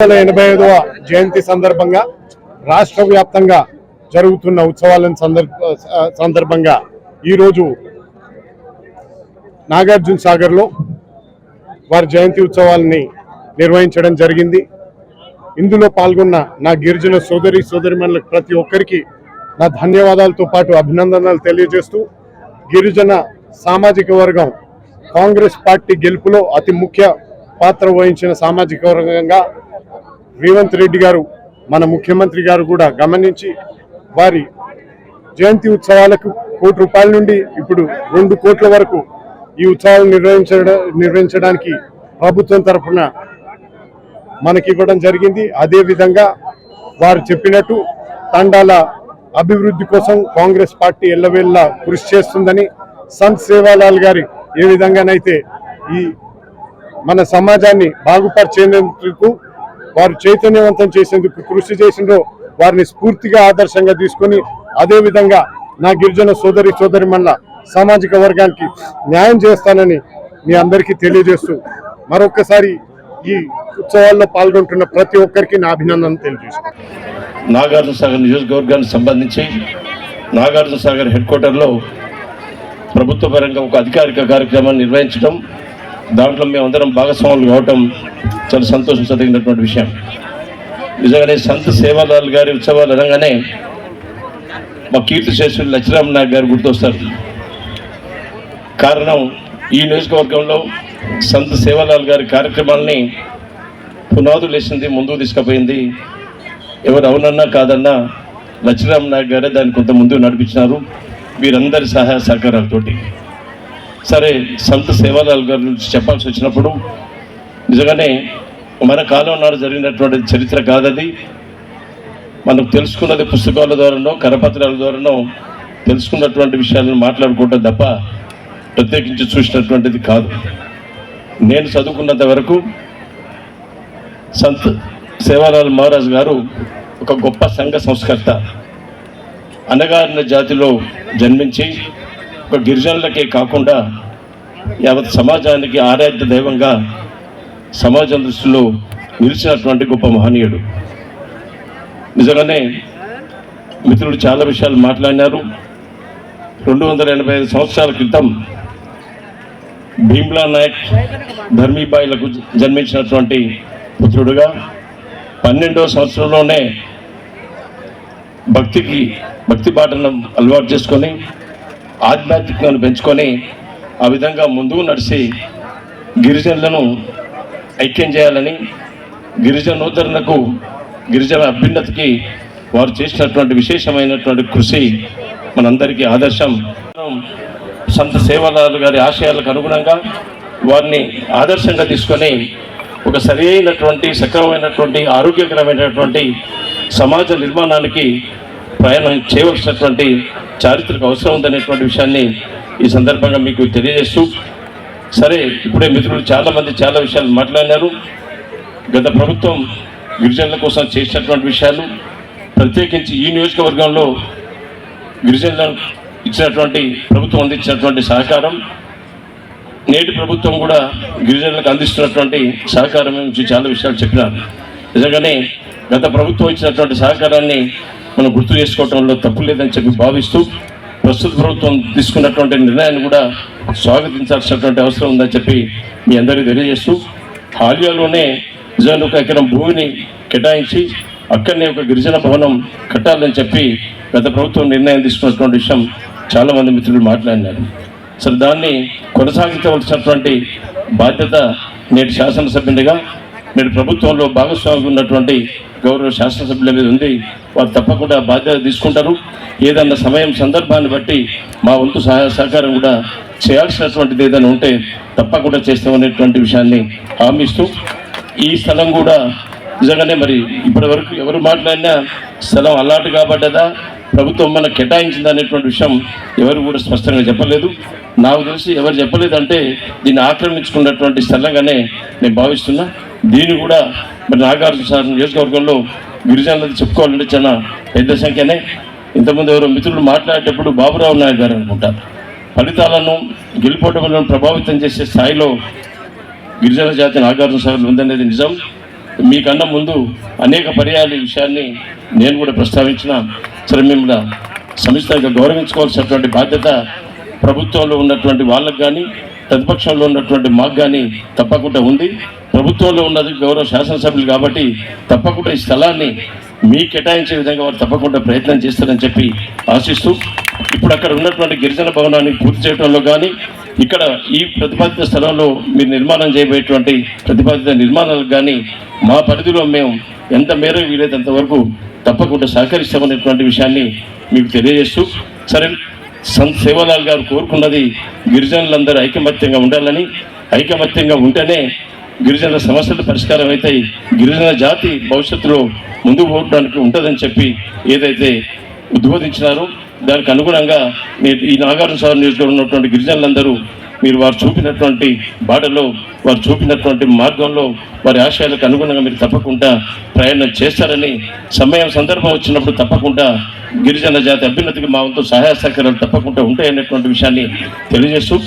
వందల ఎనభై ఐదవ జయంతి సందర్భంగా రాష్ట్ర వ్యాప్తంగా జరుగుతున్న ఉత్సవాలను సందర్భ సందర్భంగా ఈరోజు నాగార్జున సాగర్లో వారి జయంతి ఉత్సవాలని నిర్వహించడం జరిగింది. ఇందులో పాల్గొన్న నా గిరిజన సోదరి సోదరిమణులకు ప్రతి ఒక్కరికి నా ధన్యవాదాలతో పాటు అభినందనలు తెలియజేస్తూ గిరిజన సామాజిక వర్గం కాంగ్రెస్ పార్టీ గెలుపులో అతి ముఖ్య పాత్ర వహించిన సామాజిక వర్గంగా రేవంత్ రెడ్డి గారు మన ముఖ్యమంత్రి గారు కూడా గమనించి వారి జయంతి ఉత్సవాలకు కోటి రూపాయల నుండి ఇప్పుడు రెండు కోట్ల వరకు ఈ ఉత్సవాలు నిర్వహించడం నిర్వహించడానికి ప్రభుత్వం తరఫున మనకి ఇవ్వడం జరిగింది. అదే విధంగా వారు చెప్పినట్టు తండాల అభివృద్ధి కోసం కాంగ్రెస్ పార్టీ ఎల్లవేళ్ళ కృషి చేస్తుందని సంత్ సేవాలాల్ గారి ఏ విధంగానైతే ఈ మన సమాజాన్ని బాగుపరిచేందుకు వారు చైతన్యవంతం చేసేందుకు కృషి చేసిందో వారిని స్ఫూర్తిగా ఆదర్శంగా తీసుకొని అదేవిధంగా నా గిరిజన సోదరి సోదరిమణుల సామాజిక వర్గానికి న్యాయం చేస్తానని మీ అందరికీ తెలియజేస్తూ మరొకసారి ఈ ఉత్సవాల్లో పాల్గొంటున్న ప్రతి ఒక్కరికి నా అభినందన తెలియజేస్తాను నాగార్జున సాగర్ నియోజకవర్గానికి సంబంధించి నాగార్జున సాగర్ హెడ్ క్వార్టర్లో ప్రభుత్వ పరంగా ఒక అధికారిక కార్యక్రమాన్ని నిర్వహించడం దాంట్లో మేమందరం భాగస్వాములు కావటం చాలా సంతోషం సంతోషించదగినటువంటి విషయం. నిజంగానే సంత సేవాలాల్ గారి ఉత్సవాలు అనగానే మా కీర్తి శేషులు లక్ష్మీరామ నాయక్ గారు గుర్తొస్తారు. కారణం ఈ నియోజకవర్గంలో సంత సేవాలాల్ గారి కార్యక్రమాల్ని పునాదులు వేసింది ముందుకు తీసుకుపోయింది. ఎవరు అవునన్నా కాదన్నా లక్ష్మీరామ నాయక్ గారే దాన్ని కొంత ముందు నడిపించినారు. వీరందరి సహాయ సహకారాలతోటి. సరే సంత సేవాలాల్ గారి గురించి చెప్పాల్సి వచ్చినప్పుడు నిజంగానే మన కాలం నాడు జరిగినటువంటి చరిత్ర కాదది. మనం తెలుసుకున్నది పుస్తకాల ద్వారానో కరపత్రాల ద్వారానో తెలుసుకున్నటువంటి విషయాలను మాట్లాడుకోవటం తప్ప ప్రత్యేకించి చూసినటువంటిది కాదు. నేను చదువుకున్నంత వరకు సంత్ సేవాలాల్ మహారాజ్ గారు ఒక గొప్ప సంఘ సంస్కర్త. అనగారిన జాతిలో జన్మించి ఒక గిరిజనులకే కాకుండా యావత్ సమాజానికి ఆరాధ్య దైవంగా సమాజం దృష్టిలో నిలిచినటువంటి గొప్ప మహనీయుడు. నిజంగానే మిత్రుడు చాలా విషయాలు మాట్లాడినారు. రెండు వందల ఎనభై ఐదు సంవత్సరాల క్రితం భీమ్లా నాయక్ ధర్మీబాయిలకు జన్మించినటువంటి పుత్రుడుగా పన్నెండవ సంవత్సరంలోనే భక్తికి భక్తి బాటను అలవాటు చేసుకొని ఆధ్యాత్మికతను పెంచుకొని ఆ విధంగా ముందుకు నడిచి గిరిజనులను ఐక్యం చేయాలని గిరిజనోద్ధరణకు గిరిజన అభ్యున్నతికి వారు చేసినటువంటి విశేషమైనటువంటి కృషి మనందరికీ ఆదర్శం. సంత సేవలాలు గారి ఆశయాలకు అనుగుణంగా వారిని ఆదర్శంగా తీసుకొని ఒక సరైనటువంటి సక్రమమైనటువంటి ఆరోగ్యకరమైనటువంటి సమాజ నిర్మాణానికి ప్రయాణం చేయవలసినటువంటి చారిత్రక అవసరం ఉందనేటువంటి విషయాన్ని ఈ సందర్భంగా మీకు తెలియజేస్తూ సరే ఇప్పుడే మిత్రులు చాలామంది చాలా విషయాలు మాట్లాడినారు. గత ప్రభుత్వం గిరిజనుల కోసం చేసినటువంటి విషయాలు ప్రత్యేకించి ఈ నియోజకవర్గంలో గిరిజనులను ఇచ్చినటువంటి ప్రభుత్వం అందించినటువంటి సహకారం నేటి ప్రభుత్వం కూడా గిరిజనులకు అందిస్తున్నటువంటి సహకారం గురించి చాలా విషయాలు చెప్పినారు. నిజంగానే గత ప్రభుత్వం ఇచ్చినటువంటి సహకారాన్ని మనం గుర్తు చేసుకోవడంలో తప్పు లేదని చెప్పి భావిస్తూ ప్రస్తుత ప్రభుత్వం తీసుకున్నటువంటి నిర్ణయాన్ని కూడా స్వాగతించాల్సినటువంటి అవసరం ఉందని చెప్పి మీ అందరికీ తెలియజేస్తూ హాలియాలోనే నిజాన్ని ఒక ఎకరం భూమిని కేటాయించి అక్కడనే ఒక గిరిజన భవనం కట్టాలని చెప్పి గత ప్రభుత్వం నిర్ణయం తీసుకున్నటువంటి విషయం చాలామంది మిత్రులు మాట్లాడినారు. సరే దాన్ని కొనసాగించవలసినటువంటి బాధ్యత నేటి శాసనసభ్యునిగా నేటి ప్రభుత్వంలో భాగస్వామి ఉన్నటువంటి గౌరవ శాసనసభ్యుల మీద ఉంది. వారు తప్పకుండా బాధ్యత తీసుకుంటారు. ఏదన్నా సమయం సందర్భాన్ని బట్టి మా వంతు సహాయ సహకారం కూడా చేయాల్సినటువంటిది ఏదైనా ఉంటే తప్పకుండా చేస్తామనేటువంటి విషయాన్ని హామీస్తూ ఈ స్థలం కూడా నిజంగానే మరి ఇప్పటి వరకు ఎవరు మాట్లాడినా స్థలం అల్లాటు కాబడ్డదా? ప్రభుత్వం మనకు కేటాయించింది అనేటువంటి విషయం ఎవరు కూడా స్పష్టంగా చెప్పలేదు. నాకు తెలిసి ఎవరు చెప్పలేదంటే దీన్ని ఆక్రమించుకున్నటువంటి స్థలంగానే నేను భావిస్తున్నా. దీన్ని కూడా మరి నాగార్జున సార్ నియోజకవర్గంలో గిరిజనులకు చెప్పుకోవాలంటే చాలా పెద్ద సంఖ్యనే. ఇంతకుముందు ఎవరో మిత్రులు మాట్లాడేటప్పుడు బాబురావు నాయుడు గారు అనుకుంటారు ఫలితాలను గెలుపోటములను ప్రభావితం చేసే స్థాయిలో గిరిజన జాతి నాగార్జున సాగర్ ఉందనేది నిజం. మీకన్నా ముందు అనేక పర్యాలు ఈ విషయాన్ని నేను కూడా ప్రస్తావించిన. సరే మిమ్మల్ని సమిష్టంగా గౌరవించుకోవాల్సినటువంటి బాధ్యత ప్రభుత్వంలో ఉన్నటువంటి వాళ్ళకు కానీ ప్రతిపక్షంలో ఉన్నటువంటి మాకు కానీ తప్పకుండా ఉంది. ప్రభుత్వంలో ఉన్నది గౌరవ శాసనసభ్యులు కాబట్టి తప్పకుండా ఈ స్థలాన్ని మీ కేటాయించే విధంగా వారు తప్పకుండా ప్రయత్నం చేస్తారని చెప్పి ఆశిస్తూ ఇప్పుడు అక్కడ ఉన్నటువంటి గిరిజన భవనాన్ని పూర్తి చేయడంలో కానీ ఇక్కడ ఈ ప్రతిపాదిత స్థలంలో మీరు నిర్మాణం చేయబోయేటువంటి ప్రతిపాదిత నిర్మాణాలకు కానీ మా పరిధిలో మేము ఎంత మేర వీలైతే వరకు తప్పకుండా సహకరిస్తామనేటువంటి విషయాన్ని మీకు తెలియజేస్తూ సరే సంత్ సేవలాల్ గారు కోరుకున్నది గిరిజనులందరూ ఐకమత్యంగా ఉండాలని ఐకమత్యంగా ఉంటేనే గిరిజనుల సమస్యలు పరిష్కారం అవుతాయి గిరిజన జాతి భవిష్యత్తులో ముందుకు పోవడానికి ఉంటుందని చెప్పి ఏదైతే ఉద్బోధించినారో దానికి అనుగుణంగా మీరు ఈ నాగార్జున సార్ నియోజకవర్గం ఉన్నటువంటి గిరిజనులందరూ మీరు వారు చూపినటువంటి బాటలో వారు చూపినటువంటి మార్గంలో వారి ఆశయాలకు అనుగుణంగా మీరు తప్పకుండా ప్రయాణం చేస్తారని సమయం సందర్భం వచ్చినప్పుడు తప్పకుండా గిరిజన జాతి అభ్యున్నతికి మా వంతు సహాయ సహకారాలు తప్పకుండా ఉంటాయనేటువంటి విషయాన్ని తెలియజేస్తూ